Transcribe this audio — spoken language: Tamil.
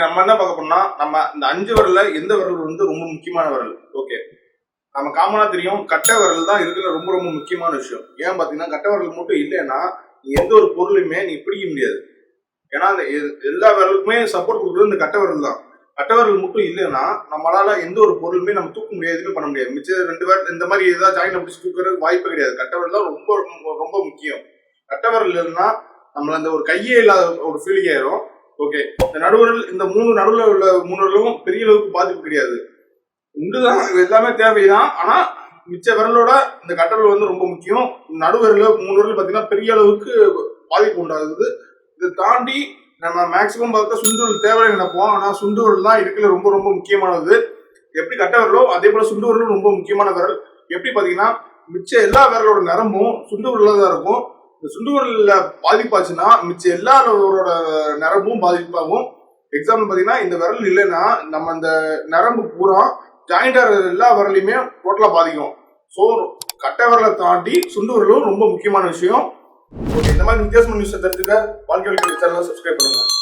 இன்னைக்கு நம்ம என்ன பார்க்க போறோம்னா நம்ம இந்த அஞ்சு விரல்ல எந்த விரல் வந்து ரொம்ப முக்கியமான விரல்? ஓகே நம்ம காமனா தெரியும் கட்டை விரல் தான் இருக்கிற ரொம்ப ரொம்ப முக்கியமான விஷயம். ஏன் பாத்தீங்கன்னா கட்டை விரல் மட்டும் இல்லைன்னா நீ எந்த ஒரு பொருளையுமே நீ பிடிக்க முடியாது. ஏன்னா அந்த எ- எல்லா விரலுக்குமே சப்போர்ட் கொடுக்குறது இந்த கட்டை விரல் தான். கட்டை விரல் மட்டும் இல்லைன்னா நம்மளால எந்த ஒரு பொருளுமே நம்ம தூக்க முடியாது எதுவுமே பண்ண முடியாது. மிச்சம் ரெண்டு பேர் இந்த மாதிரி ஏதாவது ஜாயின் பிடிச்சி தூக்குறதுக்கு வாய்ப்பு கிடையாது. கட்டை விரல் தான் ரொம்ப ரொம்ப ரொம்ப முக்கியம். கட்டை விரல் இல்லைன்னா நம்மள அந்த ஒரு கையே இல்லாத ஒரு ஃபீலிங் ஆயிரும். ஓகே இந்த நடுவிரல் இந்த மூணு நடுவுல உள்ள மூணு விரலும் பெரிய அளவுக்கு பாதிப்பு கிடையாது. உண்டுதான் எல்லாமே தேவைதான். ஆனா மிச்ச விரலோட இந்த கட்டவிரல் வந்து ரொம்ப முக்கியம். நடுவிரல் மூணு விரல் பாத்தீங்கன்னா பெரிய அளவுக்கு பாதிப்பு உண்டாகுது. இதை தாண்டி நம்ம மேக்சிமம் பார்த்தா சுண்டு தேவைன்னு நினைப்போம். ஆனா சுண்டு தான் இருக்கிற ரொம்ப ரொம்ப முக்கியமானது. எப்படி கட்டை விரலோ அதே போல சுண்டு ரொம்ப முக்கியமான விரல். எப்படி பாத்தீங்கன்னா மிச்ச எல்லா விரலோட நரம்பும் சுண்டு தான் இருக்கும். இந்த சுண்டு பாதிப்பாச்சுன்னா மிச்ச எல்லா நரம்பும் பாதிப்பாகும். எக்ஸாம்பிள் பார்த்தீங்கன்னா இந்த விரல் இல்லைன்னா நம்ம அந்த நரம்பு பூரா ஜாயிண்டாக எல்லா விரலையுமே டோட்டலாக பாதிக்கும். ஸோ கட்டை விரலை தாண்டி சுண்டு விரலும் ரொம்ப முக்கியமான விஷயம். ஓகே இந்த மாதிரி வித்தியாசமான நியூஸை தெரிஞ்சுக்க வாழ்க்கை சேனலை சப்ஸ்கிரைப் பண்ணுங்கள்